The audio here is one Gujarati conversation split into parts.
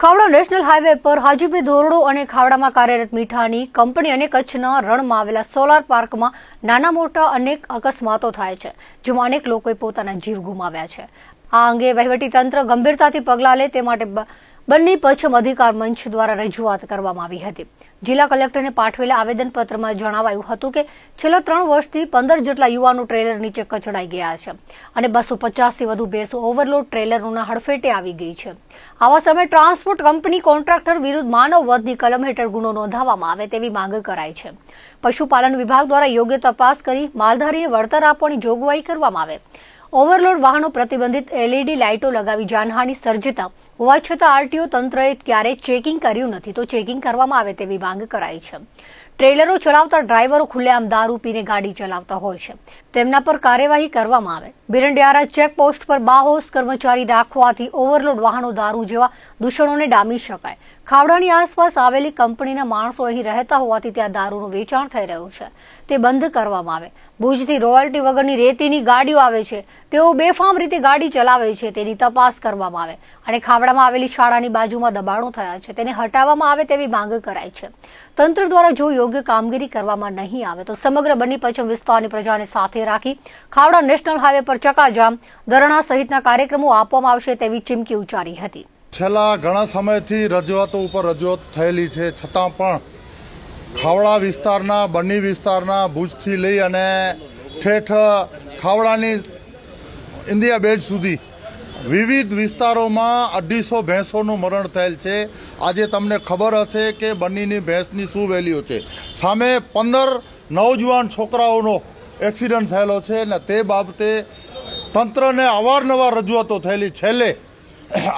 ખાવડા નેશનલ હાઈવે પર હાજીપી ધોરડો અને ખાવડામાં કાર્યરત મીઠાની કંપની અને કચ્છના રણમાં આવેલા સોલાર પાર્કમાં નાના મોટા અનેક અકસ્માતો થાય છે, જેમાં અનેક લોકોએ પોતાના જીવ ગુમાવ્યા છે. આ અંગે વહીવટીતંત્ર ગંભીરતાથી પગલાં લે તે માટે બંને પશ્ચિમ અધિકાર મંચ દ્વારા રજૂઆત કરવામાં આવી હતી. જિલ્લા કલેક્ટરને પાઠવેલા આવેદનપત્રમાં જણાવાયું હતું કે, છેલ્લા ત્રણ વર્ષથી પંદર જેટલા યુવાનો ટ્રેલર નીચે કચડાઈ ગયા છે અને બસો પચાસથી વધુ બેસો ઓવરલોડ ટ્રેલરોના હડફેટે આવી ગઈ છે. આવા સમયે ટ્રાન્સપોર્ટ કંપની કોન્ટ્રાક્ટર વિરુદ્ધ માનવ વધની કલમ હેઠળ ગુનો નોંધાવવામાં આવે તેવી માંગ કરાઈ છે. પશુપાલન વિભાગ દ્વારા યોગ્ય તપાસ કરી માલધારીને વળતર આપવાની જોગવાઈ કરવામાં આવે. ઓવરલોડ વાહનો પ્રતિબંધિત એલઈડી લાઇટો લગાવી જાનહાની સર્જતા. હોવા છતાં આરટીઓ તંત્રએ ક્યારેય ચેકિંગ કર્યું નથી, તો ચેકિંગ કરવામાં આવે તેવી માંગ કરાઈ છે. ટ્રેલરો ચલાવતા ડ્રાઈવરો ખુલ્લેઆમ દારૂ પીને ગાડી ચલાવતા હોય છે. તેમના પર કાર્યવાહી કરવામાં આવે. બિરંડિયારા ચેકપોસ્ટ પર બાહોશ કર્મચારી રાખવાથી ઓવરલોડ વાહનો દારૂ જેવા દૂષણોને ડામી શકાય. ખાવડાની આસપાસ આવેલી કંપનીના માણસો અહીં રહેતા હોવાથી ત્યાં દારૂનું વેચાણ થઈ રહ્યું છે. તે બંધ કરવામાં આવે. ભુજથી રોયલ્ટી વગરની રેતીની ગાડીઓ આવે છે. તેઓ બેફામ રીતે ગાડી ચલાવે છે તેની તપાસ કરવામાં આવે. અને ખાવડામાં આવેલી શાળાની બાજુમાં દબાણો થયા છે. તેને હટાવવામાં આવે તેવી માંગ કરાઈ છે. તંત્ર દ્વારા જો યોગ્ય કામગીરી કરવામાં નહીં આવે તો સમગ્ર બની પશ્ચિમ વિસ્તારની પ્રજાને સાથે રાખી ખાવડા નેશનલ હાઈવે પર ચકાજામ ધરણા સહિતના કાર્યક્રમો આપવામાં આવશે તેવી ચીમકી ઉચ્ચારી હતી. છેલ્લા ઘણા સમયથી રજૂઆતો ઉપર રજૂઆત થયેલી છે. છતાં પણ ખાવડા વિસ્તારના બની વિસ્તારના ભુજથી લઈ અને ઠેઠ ખાવડાની ઇન્ડિયા બેજ સુધી વિવિધ વિસ્તારોમાં અઢીસો ભેંસોનું મરણ થયેલ છે. આજે તમને ખબર હશે કે બન્નીની ભેંસની શું વેલ્યુ છે. સામે પંદર નવજવાન છોકરાઓનો એક્સિડન્ટ થયેલો છે અને તે બાબતે તંત્રને અવારનવાર રજૂઆતો થયેલી છેલ્લે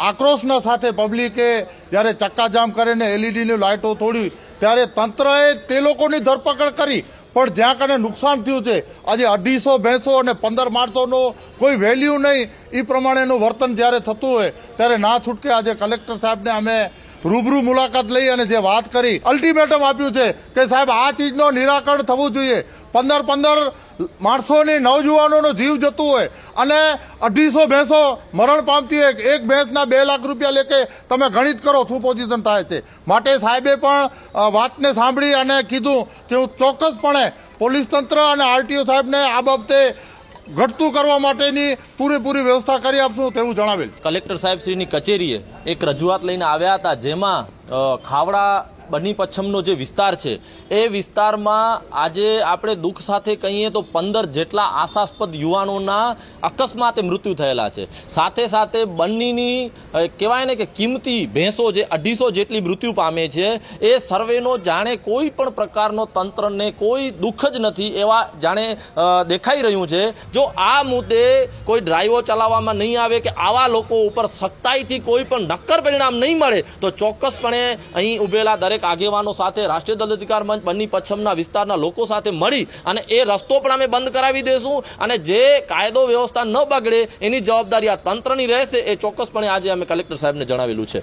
આક્રોશના સાથે પબ્લિકે જ્યારે ચક્કાજામ કરીને એલઈડીની લાઇટો તોડી, ત્યારે તંત્રએ તે લોકોની ધરપકડ કરી. પણ જ્યાં કને નુકસાન થયું છે, આજે અઢીસો ભેંસો અને પંદર માણસોનો કોઈ વેલ્યુ નહીં. એ પ્રમાણેનું વર્તન જ્યારે થતું હોય, ત્યારે ના છૂટકે આજે કલેક્ટર સાહેબને અમે રૂબરૂ મુલાકાત લઈ અને જે વાત કરી અલ્ટિમેટમ આપ્યું છે કે સાહેબ, આ ચીજનો નિરાકરણ થવું જોઈએ. પંદર પંદર માણસોની નવજુવાનોનો જીવ જતું હોય અને અઢીસો ભેંસો મરણ પામતી હોય, એક ભેંસના બે લાખ રૂપિયા લેકે તમે ગણિત કરો શું પોઝિશન થાય છે. માટે સાહેબે પણ વાતને સાંભળી અને કીધું કે હું ચોક્કસપણે પોલીસ તંત્ર અને આરટીઓ સાહેબને આ બાબતે ઘટતું કરવા માટેની પૂરેપૂરી વ્યવસ્થા કરી આપશું તેવું જણાવેલ કલેક્ટર સાહેબશ્રીની કચેરીએ એક રજૂઆત લઈને આવ્યા હતા જેમાં ખાવડા બની પચ્છમનો જે વિસ્તાર છે એ વિસ્તારમાં આજે આપણે દુઃખ સાથે કહીએ તો પંદર જેટલા આશાસ્પદ યુવાનોના અકસ્માતે મૃત્યુ થયેલા છે. સાથે સાથે બન્નીની અ, કહેવાય ને કે કિંમતી ભેંસો જે અઢીસો જેટલી મૃત્યુ પામે છે એ સર્વેનો જાણે કોઈ પણ પ્રકારનો તંત્રને કોઈ દુઃખ જ નથી એવા જાણે દેખાઈ રહ્યું છે. જો આ મુદ્દે કોઈ ડ્રાઈવો ચલાવવામાં નહીં આવે કે આવા લોકો ઉપર સખ્તાઈથી કોઈ પણ નક્કર પરિણામ નહીં મળે તો ચોક્કસપણે અહીં ઉભેલા દરેક આગેવાનો સાથે રાષ્ટ્રીય દલિત અધિકાર મંચ બન્ની પચ્છમના વિસ્તારના લોકો સાથે મળી અને એ રસ્તો પણ અમે બંધ કરાવી દેશું અને જે કાયદો વ્યવસ્થા ન બગડે એની જવાબદારી આ તંત્રની રહેશે એ ચોક્કસપણે આજે અમે કલેક્ટર સાહેબને જણાવેલું છે.